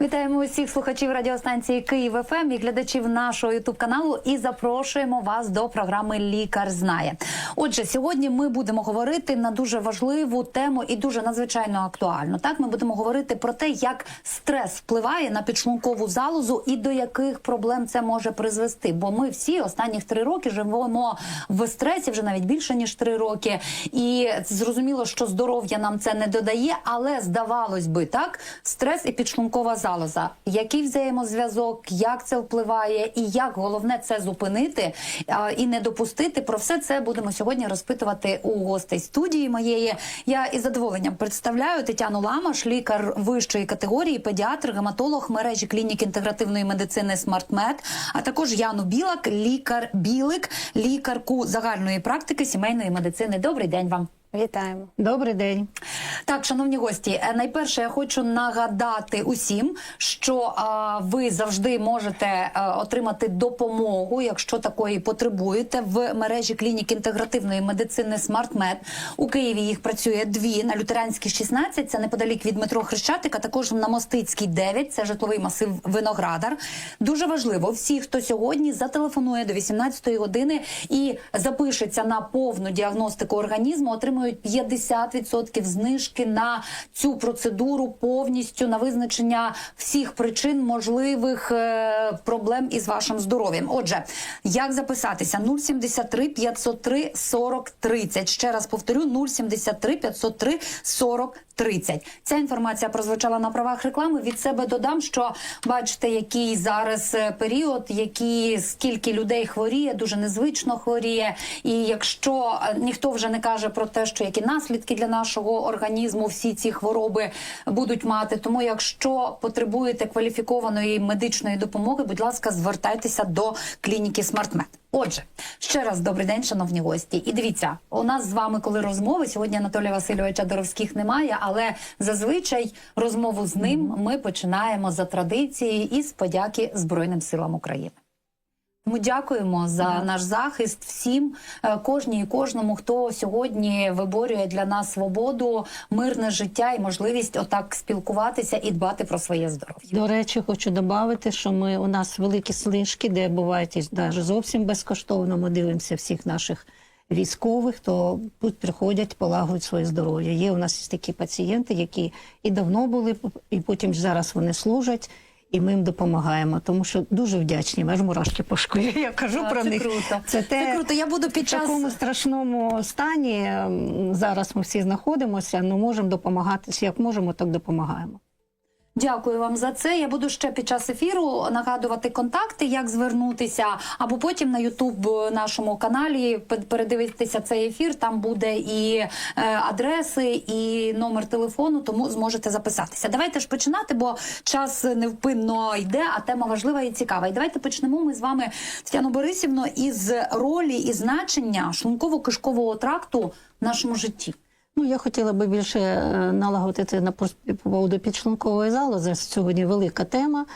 Вітаємо усіх слухачів радіостанції Київ ФМ і глядачів нашого ютуб каналу. І запрошуємо вас до програми Лікар знає. Отже, сьогодні ми будемо говорити на дуже важливу тему і дуже надзвичайно актуальну. Так, ми будемо говорити про те, як стрес впливає на підшлункову залозу і до яких проблем це може призвести. Бо ми всі останніх три роки живемо в стресі, вже навіть більше ніж три роки. І зрозуміло, що здоров'я нам це не додає, але здавалось би, так стрес і підшлункова залоза. Який взаємозв'язок, як це впливає, і як головне це зупинити а, і не допустити. Про все це будемо сьогодні розпитувати у гостей студії моєї. Я із задоволенням представляю Тетяну Ламаш, лікар вищої категорії, педіатр, гематолог мережі клінік інтегративної медицини «Смартмед», а також Яну Білак, лікар Білик, лікарку загальної практики сімейної медицини. Добрий день вам. Вітаємо. Добрий день. Так, шановні гості, е, найперше я хочу нагадати усім, що а, ви завжди можете а, отримати допомогу, якщо такої потребуєте, в мережі клінік інтегративної медицини «Смартмед». У Києві їх працює дві на Лютеранській 16, це неподалік від метро Хрещатика, також на Мостицькій 9, це житловий масив Виноградар. Дуже важливо, всі, хто сьогодні зателефонує до 18 години і запишеться на повну діагностику організму, отримують 50% знижки на цю процедуру повністю на визначення всіх причин можливих е, проблем із вашим здоров'ям. Отже, як записатися? 073 503 40 30. Ще раз повторю: 073 503 40 30. Ця інформація прозвучала на правах реклами. Від себе додам, що бачите, який зараз е, період, які скільки людей хворіє, дуже незвично хворіє. І якщо е, ніхто вже не каже про те, що які наслідки для нашого організму всі ці хвороби будуть мати. Тому, якщо потребуєте кваліфікованої медичної допомоги, будь ласка, звертайтеся до клініки «Смартмед». Отже, ще раз добрий день, шановні гості. І дивіться, у нас з вами, коли розмови сьогодні Анатолія Васильовича Доровських немає, але зазвичай розмову з ним ми починаємо за традицією із подяки Збройним силам України. Тому дякуємо за наш захист всім, е, кожній і кожному, хто сьогодні виборює для нас свободу, мирне життя і можливість отак спілкуватися і дбати про своє здоров'я. До речі, хочу додати, що ми у нас великі слишки, де бувають навіть зовсім безкоштовно. Ми дивимося всіх наших військових, хто тут приходять, полагодять своє здоров'я. Є у нас такі пацієнти, які і давно були, і потім зараз вони служать. І ми їм допомагаємо, тому що дуже вдячні. Аж мурашки по школі. Я кажу а, про це них. круто. Це те Це круто. Я буду під в такому страшному стані. Зараз ми всі знаходимося. але можемо допомагати. Як можемо, так допомагаємо. Дякую вам за це. Я буду ще під час ефіру нагадувати контакти, як звернутися, або потім на Ютуб нашому каналі пе- передивитися цей ефір. Там буде і е, адреси, і номер телефону, тому зможете записатися. Давайте ж починати, бо час невпинно йде, а тема важлива і цікава. І давайте почнемо ми з вами, Тетяно Борисівно, із ролі і значення шлунково-кишкового тракту в нашому житті. Ну, я хотіла би більше е, налагодити на поводу підшлункової залози. Сьогодні велика тема.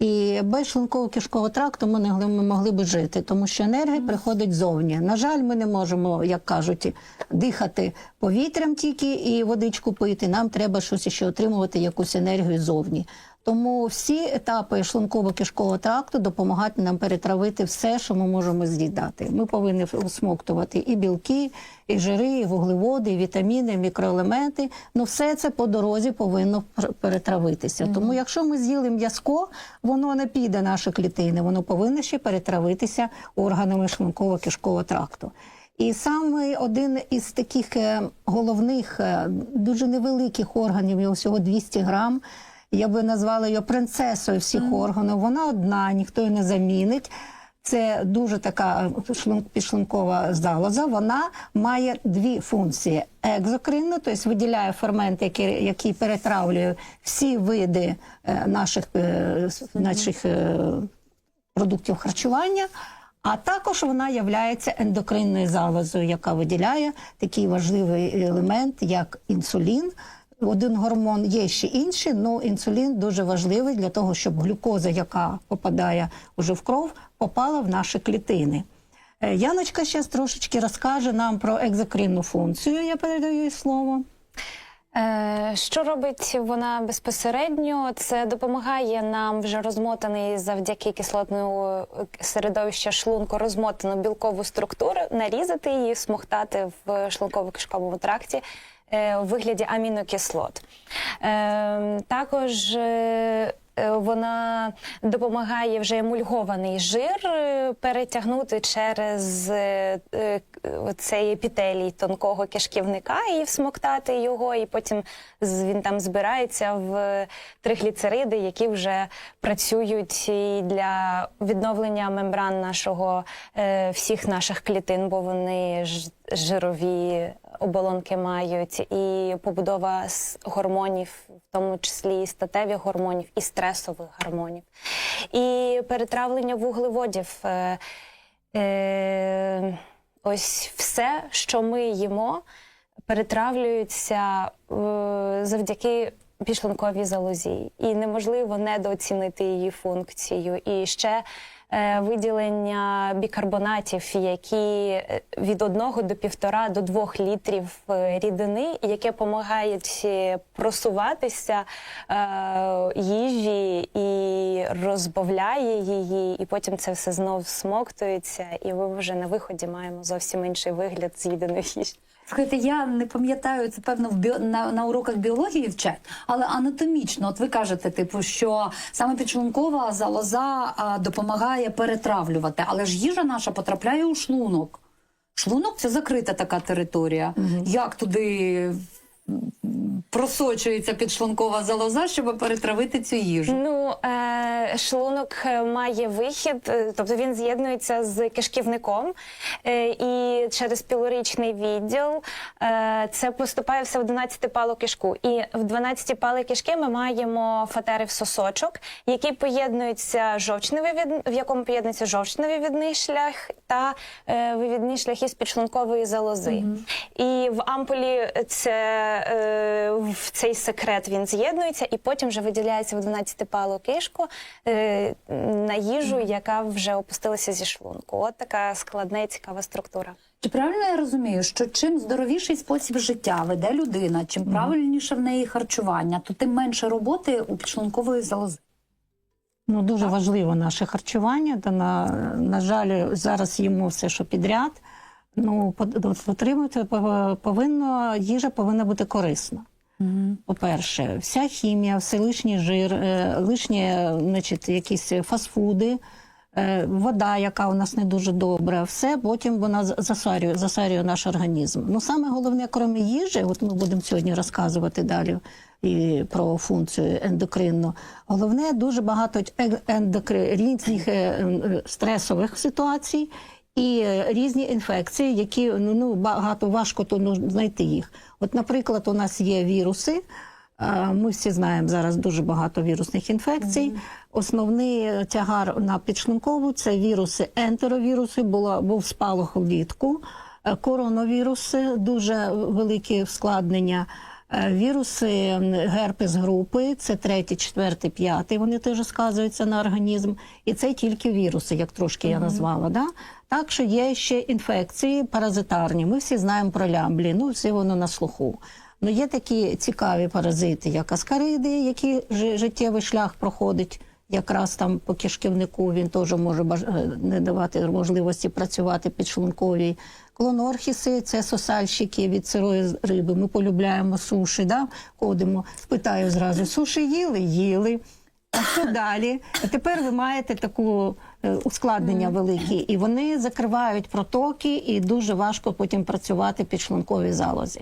І без шлунково-кишкового тракту ми не могли, ми могли б жити, тому що енергія приходить зовні. На жаль, ми не можемо, як кажуть, дихати повітрям тільки і водичку пити. Нам треба щось ще отримувати, якусь енергію зовні. Тому всі етапи шлунково-кишкового тракту допомагають нам перетравити все, що ми можемо з'їдати. Ми повинні всмоктувати і білки, і жири, і вуглеводи, і вітаміни, і мікроелементи. Ну все це по дорозі повинно перетравитися. Тому, якщо ми з'їли м'язко, воно не піде наші клітини, воно повинно ще перетравитися органами шлунково-кишкового тракту. І саме один із таких е, головних, е, дуже невеликих органів, його всього 200 грам. Я би назвала її принцесою всіх органів. Вона одна, ніхто її не замінить. Це дуже така шлун- підшлункова залоза. Вона має дві функції: екзокринну, тобто виділяє фермент, який, який перетравлює всі види е, наших, е, наших е, продуктів харчування. А також вона є ендокринною залозою, яка виділяє такий важливий елемент, як інсулін. Один гормон є ще інший, але інсулін дуже важливий для того, щоб глюкоза, яка попадає уже в кров, попала в наші клітини. Е, Яночка ще трошечки розкаже нам про екзокринну функцію. Я передаю їй слово. Е, Що робить вона безпосередньо? Це допомагає нам вже розмотаний завдяки кислотному е, середовищу шлунку розмотану білкову структуру, нарізати її, смоктати в шлунково-кишковому тракті е, у вигляді амінокислот. Е, Також е, е, вона допомагає вже емульгований жир е, перетягнути через е, е, цей епітелій тонкого кишківника і всмоктати його, і потім він там збирається в тригліцериди, які вже працюють для відновлення мембран нашого е, всіх наших клітин, бо вони жирові оболонки мають, і побудова гормонів, в тому числі і статевих гормонів, і стресових гормонів, і перетравлення вуглеводів. Е, е, ось все, що ми їмо, перетравлюється е, завдяки пішлинковій залозі, і неможливо недооцінити її функцію. І ще виділення бікарбонатів, які е, від 1 до 1,5 до 2 літрів е, рідини, яке допомагають е, просуватися е, їжі і розбавляє її, і потім це все знов смоктується, і ми вже на виході маємо зовсім інший вигляд з'їденої їжі. Слухайте, я не пам'ятаю це певно в біо... на, на уроках біології вчать, але анатомічно, от ви кажете, типу, що саме підшлункова залоза а, допомагає перетравлювати, але ж їжа наша потрапляє у шлунок. Шлунок це закрита така територія. Як туди просочується підшлункова залоза, щоб перетравити цю їжу? Ну, е, шлунок е, має вихід, е, тобто він з'єднується з кишківником, е, і через пілорічний відділ е, це поступає все в 12-палу кишку. І в 12-пали кишки ми маємо фатерів сосочок, який поєднується жовчневий від... в якому поєднується жовчневий відний шлях та е, вивідний шлях із підшлункової залози. І в ампулі це е, в цей секрет він з'єднується, і потім вже виділяється в 12-палу кишку е, на їжу, яка вже опустилася зі шлунку. От така складна і цікава структура. Чи правильно я розумію, що чим здоровіший спосіб життя веде людина, чим правильніше в неї харчування, то тим менше роботи у підшлункової залози? Ну, дуже важливо наше харчування. Та на, на жаль, зараз їмо все, що підряд. Ну, отримати повинно, їжа повинна бути корисна. По-перше, вся хімія, все лишній жир, е, лишні, значить, якісь фастфуди, вода, яка у нас не дуже добра, все потім вона засарює, засарює наш організм. Ну, саме головне, крім їжі, от ми будемо сьогодні розказувати далі і про функцію ендокринну. Головне, дуже багато ендокри... різних е, е, стресових ситуацій. І е, різні інфекції, які ну, ну багато важко то ну, знайти їх. От, наприклад, у нас є віруси. Е, Ми всі знаємо зараз дуже багато вірусних інфекцій. Основний тягар на підшлункову це віруси, ентеровіруси, була, був спалах влітку, Е, коронавіруси, дуже великі ускладнення. Е, Віруси герпес групи, це третій, четвертий, п'ятий. Вони теж сказуються на організм, і це тільки віруси, як трошки я назвала. Да? Так що є ще інфекції паразитарні. Ми всі знаємо про лямблі, ну всі воно на слуху. Ну є такі цікаві паразити, як аскариди, які жи- життєвий шлях проходить. Якраз там по кишківнику він теж може е, не давати можливості працювати підшлунковій. Клонорхіси це сосальщики від сирої риби. Ми полюбляємо суші, да? ходимо. Питаю зразу: суші їли? Їли. А що далі? А тепер ви маєте таку е, ускладнення великі, і вони закривають протоки, і дуже важко потім працювати підшлунковій залозі.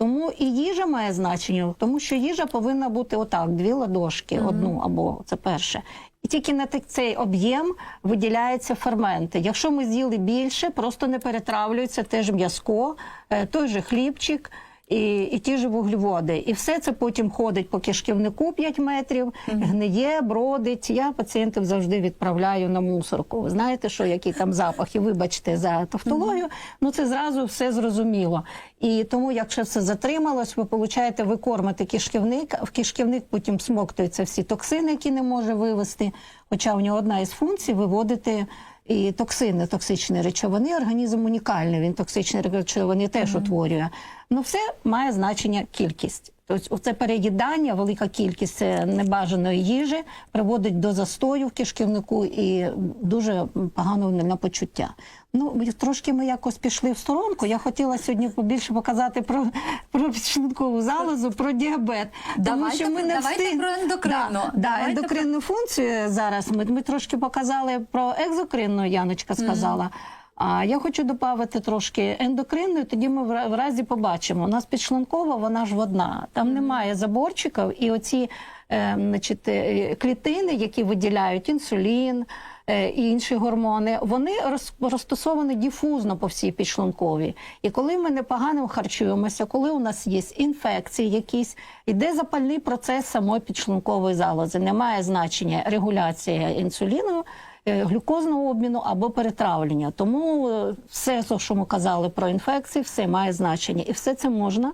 Тому і їжа має значення, тому що їжа повинна бути отак: дві ладошки, одну або це перше. І тільки на цей об'єм виділяються ферменти. Якщо ми з'їли більше, просто не перетравлюється теж м'язко, е, той же хлібчик і, і ті ж вуглеводи. І все це потім ходить по кишківнику 5 метрів, гниє, бродить. Я пацієнтів завжди відправляю на мусорку. Ви знаєте, що які там запахи, вибачте за тавтологію, ну це зразу все зрозуміло. І тому, якщо це затрималось, ви получаєте, ви кормите кишківник, в кишківник потім смоктуються всі токсини, які не може вивести. Хоча у нього одна із функцій виводити і токсини, токсичні речовини. Організм унікальний, він токсичні речовини теж утворює. Ну, все має значення кількість. Тобто, оце переїдання, велика кількість небажаної їжі приводить до застою в кишківнику і дуже поганого на почуття. Ну, трошки ми якось пішли в сторонку. Я хотіла сьогодні побільше показати про, про підшлункову залозу, про діабет. Давайте тому що ми не давайте встиг- про ендокринну. Да, да, ендокринну функцію зараз. Ми, ми трошки показали про екзокринну, Яночка сказала. А я хочу додати трошки ендокринну, і тоді ми в разі побачимо. У нас підшлункова, вона ж одна. Там немає заборчиків, і оці е, значить, е, клітини, які виділяють інсулін. е, І інші гормони, вони роз- розташовані діфузно по всій підшлунковій. І коли ми непогано харчуємося, коли у нас є інфекції якісь, йде запальний процес самої підшлункової залози. Немає значення регуляція інсуліну, глюкозного обміну або перетравлення. Тому е, все, що ми казали про інфекції, все має значення. І все це можна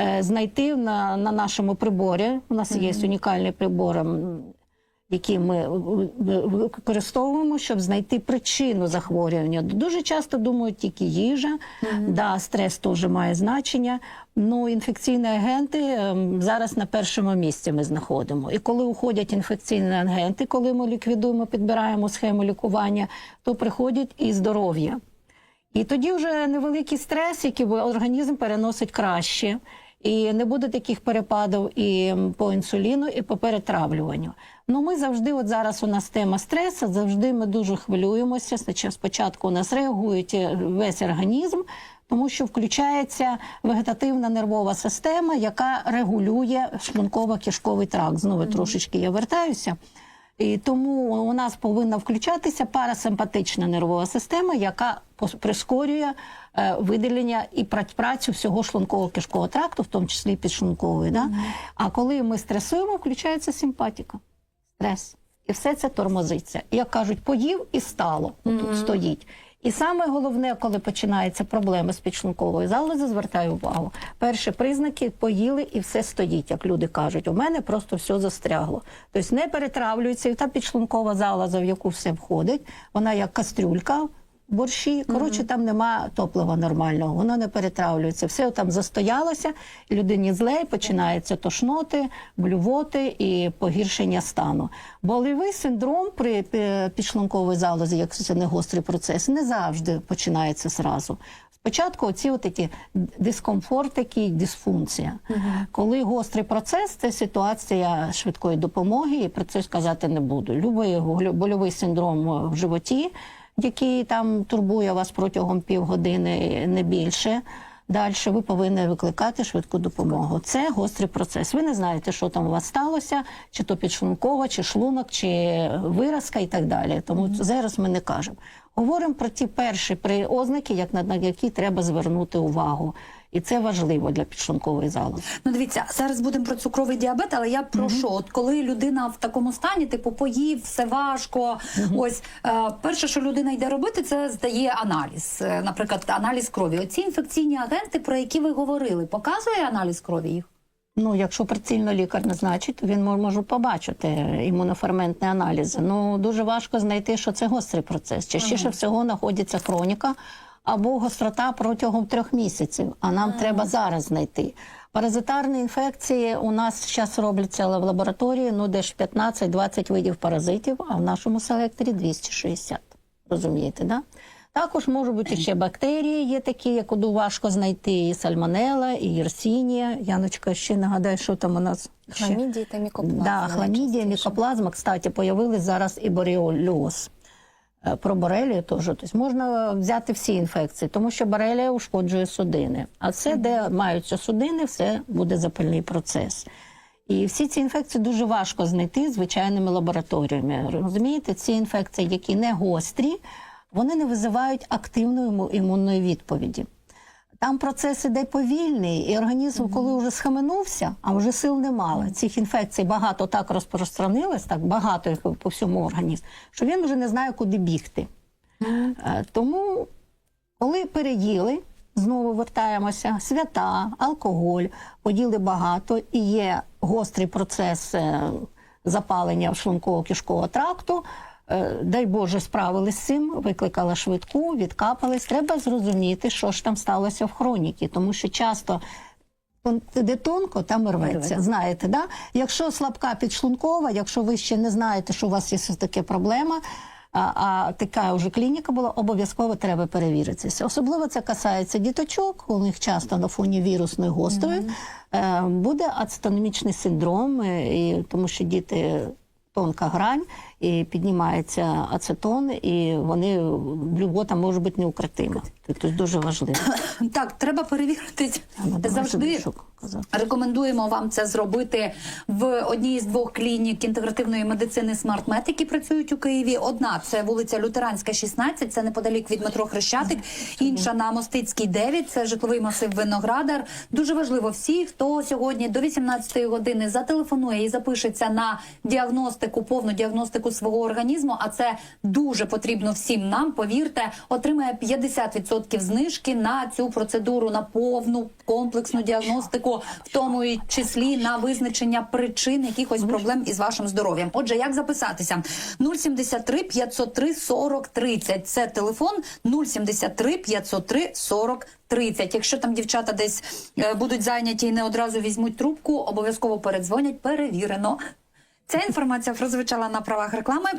е, знайти на, на нашому приборі. У нас є унікальний прибор. Які ми е, е, використовуємо, щоб знайти причину захворювання. Дуже часто думають тільки їжа, да, стрес теж має значення. Ну, інфекційні агенти ем, зараз на першому місці ми знаходимо. І коли уходять інфекційні агенти, коли ми ліквідуємо, підбираємо схему лікування, то приходять і здоров'я. І тоді вже невеликий стрес, який організм переносить краще. І не буде таких перепадів і по інсуліну, і по перетравлюванню. Ну ми завжди, от зараз у нас тема стресу, завжди ми дуже хвилюємося. Спочатку- Спочатку у нас реагує е, весь організм, тому що включається вегетативна нервова система, яка регулює шлунково-кишковий тракт. Знову трошечки я вертаюся. І тому у нас повинна включатися парасимпатична нервова система, яка прискорює е, виділення і пра- працю всього шлунково-кишкового тракту, в тому числі підшлункової. Да? А коли ми стресуємо, включається симпатіка, стрес. І все це тормозиться. Як кажуть, поїв і стало. Тут стоїть. І саме головне, коли починаються проблеми з підшлунковою залози, звертаю увагу. Перші признаки поїли і все стоїть, як люди кажуть. У мене просто все застрягло. Тобто не перетравлюється, і та підшлункова залоза, в яку все входить, вона як кастрюлька. Борщі, коротше, там нема топлива нормального, воно не перетравлюється. Все там застоялося, людині зле, починаються тошноти, блювоти і погіршення стану. Болівий синдром при е, підшлунковій залозі, як це не гострий процес, не завжди починається зразу. Спочатку оці такі дискомфортики, дисфункція. Коли гострий процес, це ситуація швидкої допомоги, і про це сказати не буду. Любий больовий синдром в животі, який там турбує вас протягом півгодини, не більше. Далі ви повинні викликати швидку допомогу. Це гострий процес. Ви не знаєте, що там у вас сталося, чи то підшлункова, чи шлунок, чи виразка і так далі. Тому зараз ми не кажемо. Говоримо про ті перші при- ознаки, як на які треба звернути увагу. І це важливо для підшлункової залози. Ну, дивіться, зараз будемо про цукровий діабет, але я про що? От коли людина в такому стані, типу, поїв, все важко. Ось е, перше, що людина йде робити, це здає аналіз. Е, наприклад, аналіз крові. Оці інфекційні агенти, про які ви говорили, показує аналіз крові їх? Ну, якщо прицільно лікар назначить, то він може побачити імуноферментні аналізи. Ну дуже важко знайти, що це гострий процес. Частіше всього знаходиться хроніка або гострота протягом трьох місяців. А нам треба зараз знайти. Паразитарні інфекції у нас зараз робляться в лабораторії, ну десь 15-20 видів паразитів, а в нашому селекторі 260. Розумієте, да? Також можуть бути ще бактерії, є такі, яку важко знайти, і сальмонела, і єрсінія. Яночка, ще нагадай, що там у нас ще. Хламідії та мікоплазми. Да, хламідія, мікоплазма, кстати, появились зараз і бореліоз. Е, Про борелію теж. Тобто можна взяти всі інфекції, тому що борелія ушкоджує судини. А це, де маються судини, все буде запальний процес. І всі ці інфекції дуже важко знайти звичайними лабораторіями. Розумієте, ці інфекції, які не гострі, вони не визивають активної імунної відповіді. Там процес іде повільний, і організм, коли вже схаменувся, а вже сил немало. Цих інфекцій багато так розпространилось, так багато їх по всьому організму, що він вже не знає, куди бігти. Е, Тому, коли переїли, знову вертаємося, свята, алкоголь, поділи багато і є гострий процес е, запалення шлунково-кишкового тракту. Е, дай Боже, справились з цим, викликала швидку, відкапались. Треба зрозуміти, що ж там сталося в хроніки, тому що часто. Де тонко, там і рветься. Знаєте, да? Якщо слабка підшлункова, якщо ви ще не знаєте, що у вас є таке проблема, а, а така вже клініка була, обов'язково треба перевіритися. Особливо це касається діточок, у них часто на фоні вірусної гострої е, буде ацетономічний синдром, е, і, тому що діти тонка грань, і піднімається ацетон, і вони блювота може бути неукротима. Тобто дуже важливо. Так, треба перевіритись Я завжди. Рекомендуємо вам це зробити в одній з двох клінік інтегративної медицини «Смарт-Мед», які працюють у Києві. Одна це вулиця Лютеранська, 16, це неподалік від метро Хрещатик. Інша на Мостицькій 9, це житловий масив Виноградар. Дуже важливо всі, хто сьогодні до 18 години зателефонує і запишеться на діагностику, повну діагностику свого організму. А це дуже потрібно всім нам. Повірте, отримає 50% знижки на цю процедуру на повну комплексну діагностику, в тому числі на визначення причин якихось проблем із вашим здоров'ям. Отже, як записатися? 073 503 40 30. Це телефон 073 503 40 30. Якщо там дівчата десь е, будуть зайняті і не одразу візьмуть трубку, обов'язково передзвонять. Перевірено. Ця інформація прозвучала на правах реклами.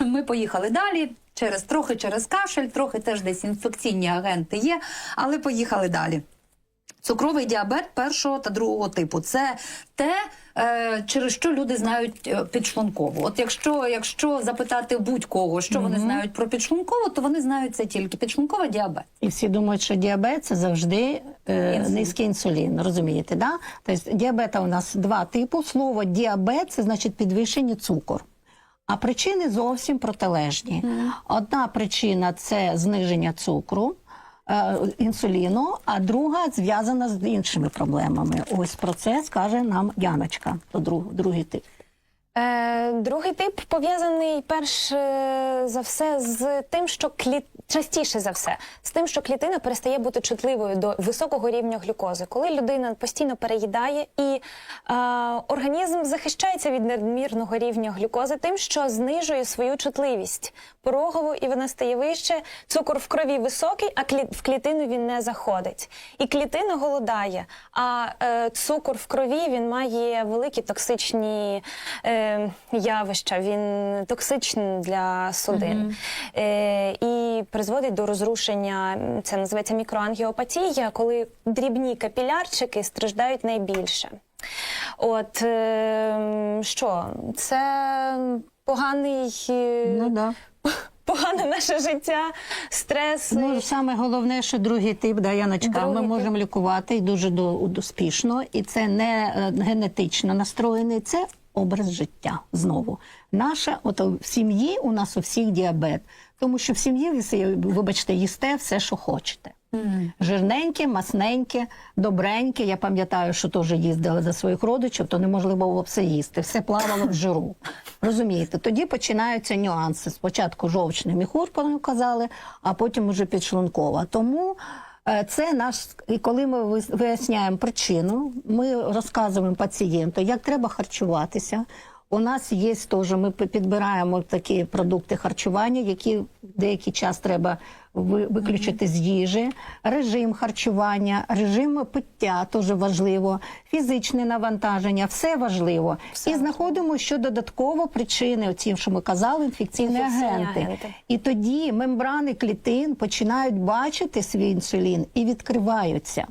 Ми поїхали далі. Через трохи через кашель, трохи теж десь інфекційні агенти є, але поїхали далі. Цукровий діабет першого та другого типу це те, е, через що люди знають е, підшлункову. От якщо, якщо запитати будь-кого, що вони знають про підшлункову, то вони знають це тільки підшлункова діабет. І всі думають, що діабет це завжди е, Інсулін. низький інсулін. Розумієте, да? Тобто діабета у нас два типу. Слово діабет це значить підвищений цукор. А причини зовсім протилежні. Одна причина це зниження цукру. Е, Інсуліну, а друга зв'язана з іншими проблемами. Ось про це скаже нам Яночка, друг, другий тип. Е, другий тип пов'язаний перш е, за все з тим, що клі... частіше за все, з тим, що клітина перестає бути чутливою до високого рівня глюкози. Коли людина постійно переїдає і е, організм захищається від надмірного рівня глюкози тим, що знижує свою чутливість порогову, і вона стає вище. Цукор в крові високий, а клі... в клітину він не заходить. І клітина голодає. А е, цукор в крові він має великі токсичні е, явища. Він токсичний для судин е, і призводить до розрушення. Це називається мікроангіопатія, коли дрібні капілярчики страждають найбільше. От е, що, це поганий. е, Ну да. Погане наше життя, стрес. Ну, саме головне, що другий тип, да, Яночка, Другий ми тип. можемо лікувати і дуже успішно, і це не е, генетично настроєний, це образ життя знову. Наша, от в сім'ї у нас у всіх діабет, тому що в сім'ї ви, вибачте, їсте все, що хочете. Жирненьке, масненьке, добреньке. Я пам'ятаю, що теж їздила за своїх родичів, то неможливо було все їсти. Все плавало в жиру. Розумієте? Тоді починаються нюанси. Спочатку жовчний міхур, казали, а потім уже підшлункова. Тому це наш, і коли ми виясняємо причину, ми розказуємо пацієнту, як треба харчуватися. У нас є теж, ми підбираємо такі продукти харчування, які деякий час треба виключити з їжі, режим харчування, режим пиття теж важливо, фізичне навантаження, все важливо. І знаходимо, що додатково причини, оці, що ми казали, інфекційні Інфекційні агенти. агенти. І тоді мембрани клітин починають бачити свій інсулін і відкриваються.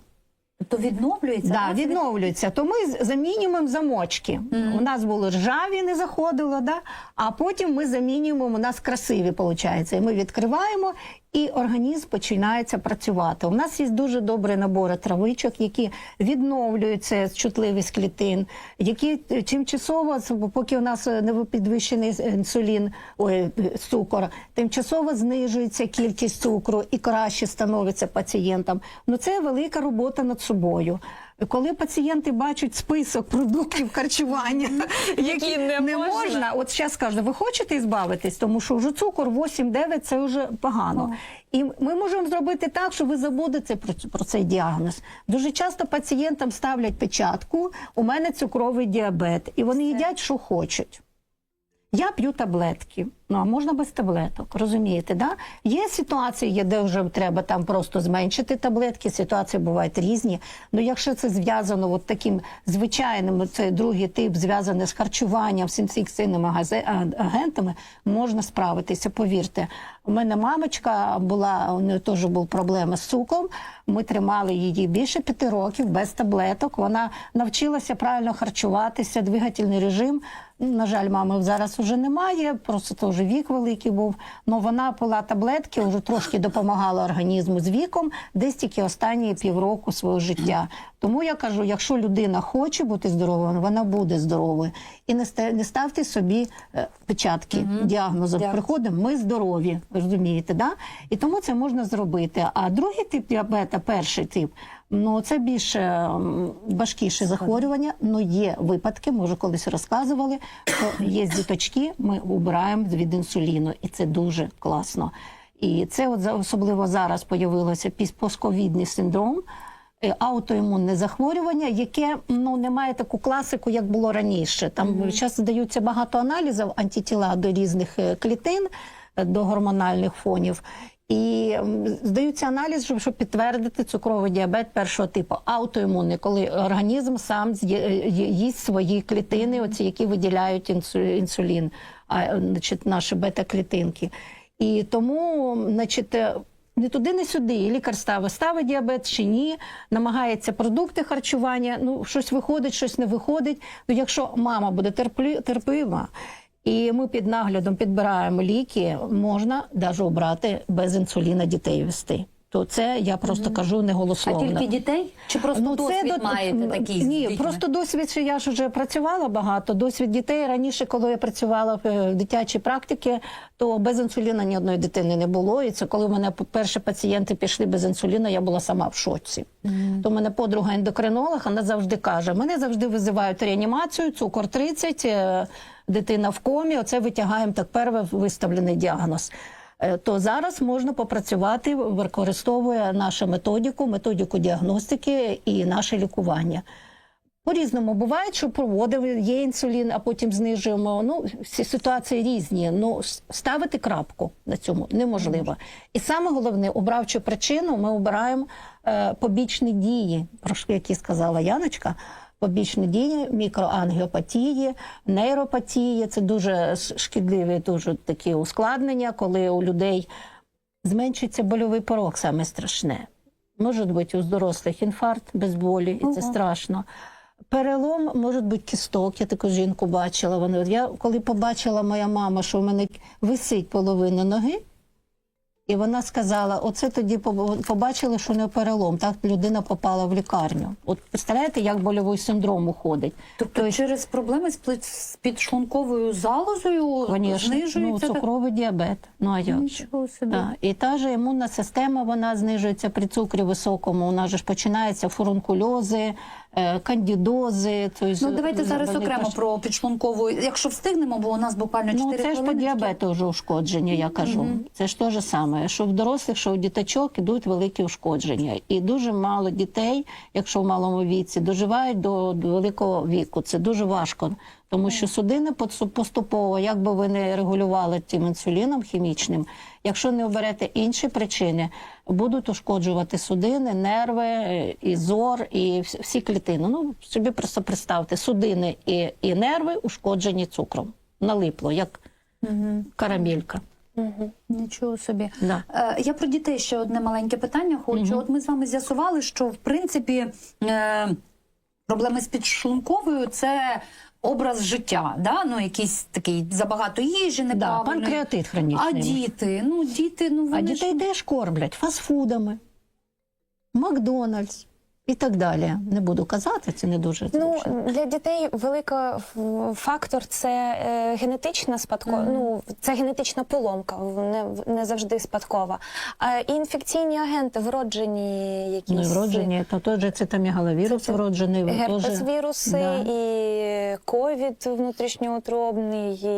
То відновлюється. Да, відновлюється. То ми замінюємо замочки. У нас було ржаві, не заходило, да? а потім ми замінюємо, у нас красиві виходить. І ми відкриваємо, і організм починається працювати. У нас є дуже добрі набори травичок, які відновлюються чутливість клітин, які е, тимчасово, поки у нас е, не підвищений інсулін, ой, е, цукор, тимчасово знижується кількість цукру і краще становиться пацієнтам. Ну це велика робота над собою. Коли пацієнти бачать список продуктів харчування, які не можна. от зараз кажуть, ви хочете збавитись, тому що вже цукор 8-9 це вже погано. І ми можемо зробити так, що ви забудете про, про цей діагноз. Дуже часто пацієнтам ставлять печатку: у мене цукровий діабет, і вони їдять, що хочуть. Я п'ю таблетки. Ну а можна без таблеток, розумієте? Да? Є ситуації, де вже треба там просто зменшити таблетки. Ситуації бувають різні. Ну якщо це зв'язано от таким звичайним, це другий тип зв'язаний з харчуванням, інфекційними газе- агентами, можна справитися. Повірте, у мене мамочка була, у неї теж був проблема з цукром. Ми тримали її більше п'яти років без таблеток. Вона навчилася правильно харчуватися, двигательний режим. На жаль, мами зараз вже немає, просто теж вік великий був. але вона пила таблетки, вже трошки допомагала організму з віком, десь тільки останні півроку свого життя. Тому я кажу, якщо людина хоче бути здоровою, вона буде здоровою. І не ста- не ставте собі е, печатки діагнозу. Приходимо, ми здорові, розумієте, да? І тому це можна зробити. А другий тип діабета, перший тип, ну це більш ем, важкіше захворювання. Ну є випадки, може колись розказували, що є діточки, ми убираємо від інсуліну, і це дуже класно. І це от особливо зараз появилося піс- синдром. е, Аутоімунне захворювання, яке ну не має таку класику, як було раніше. Там зараз здаються багато аналізів антитіла до різних е, клітин, е, до гормональних фонів. І здаються аналізи, щоб, щоб підтвердити цукровий діабет першого типу, аутоімунний, коли організм сам е, їсть свої клітини, оці, які виділяють інсу- інсулін, а, значить, наші бета-клітинки. І тому, значить, е, не туди, не сюди. І лікар ставить, ставить діабет чи ні, намагається продукти харчування. Ну, щось виходить, щось не виходить. Ну, якщо мама буде терплі, терпима, і ми під наглядом підбираємо ліки, можна навіть обрати без інсуліна дітей вести. То це я просто кажу А неголословно. тільки дітей? Чи просто досвід Ну, до- маєте такий? Ні, дітьми? просто досвід, що я ж вже працювала багато. Досвід дітей раніше, коли я працювала в е, дитячій практиці, то без інсуліна ні одної дитини не було. І це коли в мене перші пацієнти пішли без інсуліна, я була сама в шоці. То в мене подруга ендокринолог, вона завжди каже: мене завжди визивають реанімацію, цукор 30, е, дитина в комі. Оце витягаємо так перший виставлений діагноз. Е, то зараз можна попрацювати, використовує нашу методику, методику діагностики і наше лікування. По-різному буває, що проводив, є інсулін, а потім знижуємо. Ну, всі ситуації різні. Ну, ставити крапку на цьому неможливо. І саме головне, обравчу причину, ми обираємо е, побічні дії, про які сказала Яночка. Побічні дії, мікроангіопатії, нейропатії це дуже шкідливі, дуже такі ускладнення, коли у людей зменшується больовий порог, саме страшне. Може бути у дорослих інфаркт без болі, і це страшно. Перелом може бути кісток. Я таку жінку бачила. Вони я коли побачила моя мама, що в мене висить половина ноги, і вона сказала: оце тоді поб- побачили, що не перелом. Так людина попала в лікарню. От представляєте, як больовий синдром уходить. Тобто через проблеми з підшлунковою залозою ну, знижується так? цукровий діабет. Ну а як? Нічого собі. Да. І та же імунна система вона знижується при цукрі високому. У нас же ж починаються фурункульози, кандідози. То Ну давайте зараз окремо пош- про підшлункову, якщо встигнемо, бо у нас буквально 4 Ну, це ж по діабету вже ушкодження, я кажу. Це ж те ж саме. Що в дорослих, що в діточок ідуть великі ушкодження. І дуже мало дітей, якщо в малому віці, доживають до, до великого віку. Це дуже важко. Тому що судини поступово, як би ви не регулювали тим інсуліном хімічним, якщо не оберете інші причини, будуть ушкоджувати судини, нерви, і зор, і всі клітини. Ну собі просто представте, судини і, і нерви ушкоджені цукром. Налипло, як карамелька. Нічого собі. Да. Е, Я про дітей ще одне маленьке питання хочу. От ми з вами з'ясували, що в принципі е, проблеми з підшлунковою це образ життя, да? ну якийсь такий забагато їжі, не Да, панкреатит хронічний. а діти, ну діти, ну вони А ж- де ж кормлять фастфудами, Макдональдс і так далі. Не буду казати, це не дуже Ну для дітей великий фактор це е, генетична спадкова. Ну це генетична поломка, не, не завжди спадкова. А інфекційні агенти, вроджені якісь Ну, вроджені, то той же цитомегаловірус Це- вроджений. герпес віруси Да. і ковід внутрішньоутробний, і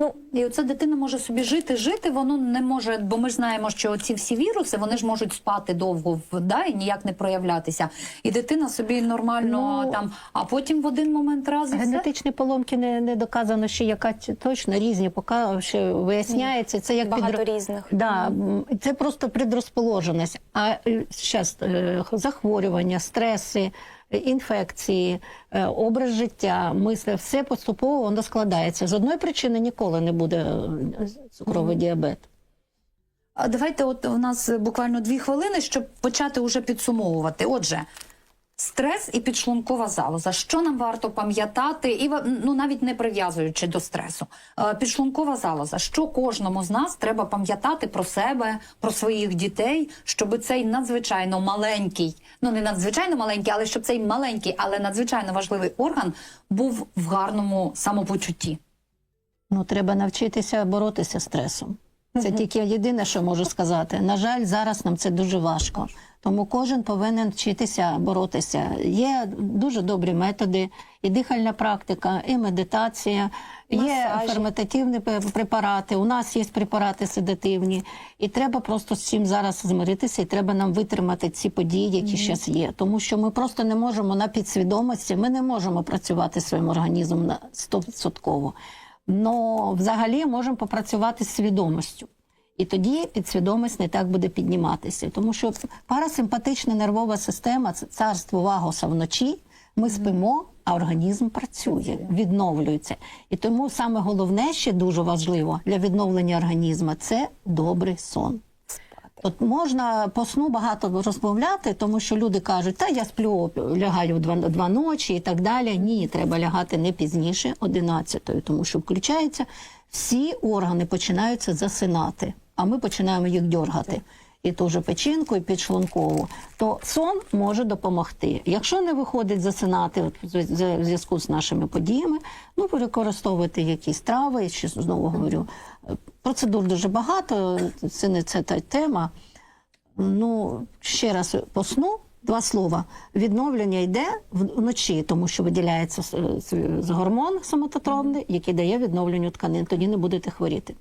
Ну, І оце дитина може собі жити, жити, воно не може, бо ми ж знаємо, що ці всі віруси вони ж можуть спати довго в да, і ніяк не проявлятися. І дитина собі нормально Ну, там, а потім в один момент раз і все. Поломки не, не доказано, що яка точно різні, поки ще виясняється. Це як Багато підро- різних. Да, це просто предрозположеність. А зараз захворювання, стреси, е, інфекції, е, образ життя, мисли, все поступово воно складається. З одної причини ніколи не буде е, цукровий діабет. А Давайте, от у нас буквально дві хвилини, щоб почати уже підсумовувати. Отже, стрес і підшлункова залоза. Що нам варто пам'ятати, і ну навіть не прив'язуючи до стресу. Е, Підшлункова залоза. Що кожному з нас треба пам'ятати про себе, про своїх дітей, щоб цей надзвичайно маленький, ну не надзвичайно маленький, але щоб цей маленький, але надзвичайно важливий орган був в гарному самопочутті. Ну, треба навчитися боротися з стресом. Це тільки єдине, що можу сказати. На жаль, зараз нам це дуже важко. Тому кожен повинен вчитися боротися. Є дуже добрі методи, і дихальна практика, і медитація, є Масажі. ферментативні препарати. У нас є препарати седативні, і треба просто з цим зараз змиритися, і треба нам витримати ці події, які зараз є. Тому що ми просто не можемо на підсвідомості, ми не можемо працювати своїм організмом на 100%. Но взагалі можемо попрацювати з свідомістю. І тоді підсвідомість не так буде підніматися. Тому що парасимпатична нервова система це царство вагоса вночі. Ми спимо, а організм працює, відновлюється. І тому саме головне, ще дуже важливо для відновлення організму це добрий сон. От можна по сну багато розмовляти, тому що люди кажуть, та я сплю, лягаю в два, два ночі і так далі. Ні, треба лягати не пізніше 11, тому що включаються всі органи починаються засинати, а ми починаємо їх дьоргати. І ту же печінку, і підшлункову, то сон може допомогти. Якщо не виходить засинати в зв'язку з нашими подіями, ну використовувати якісь трави, і ще знову говорю, процедур дуже багато, це не це та тема. Ну, ще раз по сну. Два слова. Відновлення йде вночі, тому що виділяється гормон самототропний, який дає відновленню тканин. Тоді не будете хворіти.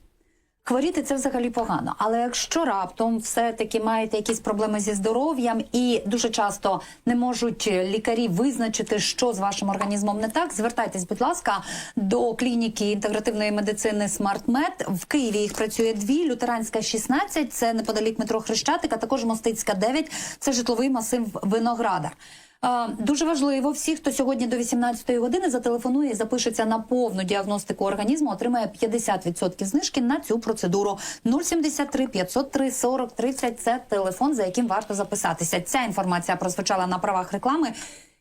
Хворіти це взагалі погано. Але якщо раптом все-таки маєте якісь проблеми зі здоров'ям і дуже часто не можуть лікарі визначити, що з вашим організмом не так, звертайтесь, будь ласка, до клініки інтегративної медицини SmartMed. В Києві їх працює дві: лютеранська 16, це неподалік метро Хрещатика, також Мостицька 9, це житловий масив Виноградар. Е, Дуже важливо, всі, хто сьогодні до 18 години зателефонує і запишеться на повну діагностику організму, отримає 50% знижки на цю процедуру. 073 503 40 30 – це телефон, за яким варто записатися. Ця інформація прозвучала на правах реклами.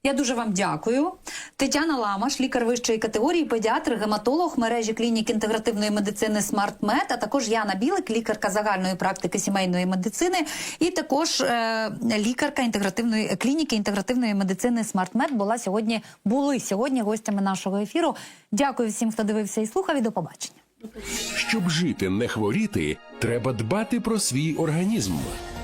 Я дуже вам дякую. Тетяна Ламаш, лікар вищої категорії, педіатр, гематолог мережі клінік інтегративної медицини SmartMed, а також Яна Білик, лікарка загальної практики сімейної медицини, і також е, лікарка інтегративної клініки інтегративної медицини SmartMed була сьогодні. Були сьогодні гостями нашого ефіру. Дякую всім, хто дивився і слухав. І до побачення. Щоб жити, не хворіти, треба дбати про свій організм.